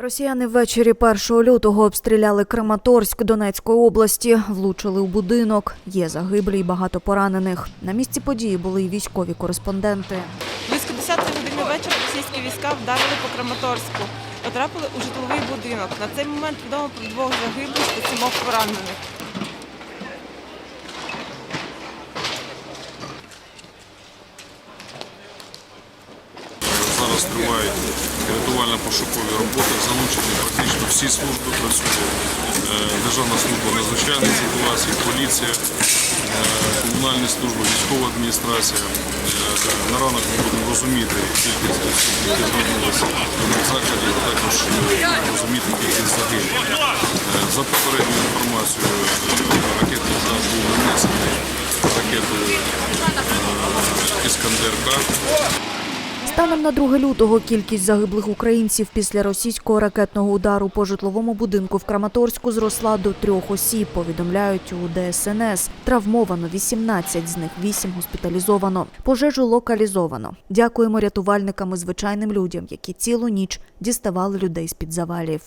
Росіяни ввечері 1 лютого обстріляли Краматорськ Донецької області, влучили у будинок. Є загиблі й багато поранених. На місці події були й військові кореспонденти. Близько 10 години вечора російські війська вдарили по Краматорську. Потрапили у житловий будинок. На цей момент відомо про двох загиблих та сімох поранених. Зараз тривають рятувально-пошукові роботи, залучені практично всі служби працює. Е, Державна служба надзвичайних ситуацій, поліція, е, комунальні служби, військова адміністрація. Е, На ранок ми будемо розуміти кількість які звернулися до закладів, також розуміти кількість загиблих. За попередньою інформацією, ракетний залп був нанесений ракетою е, Іскандер-К. Станом на 2 лютого кількість загиблих українців після російського ракетного удару по житловому будинку в Краматорську зросла до трьох осіб. Повідомляють у ДСНС. Травмовано 18, з них 8 госпіталізовано. Пожежу локалізовано. Дякуємо рятувальникам і звичайним людям, які цілу ніч діставали людей з під завалів.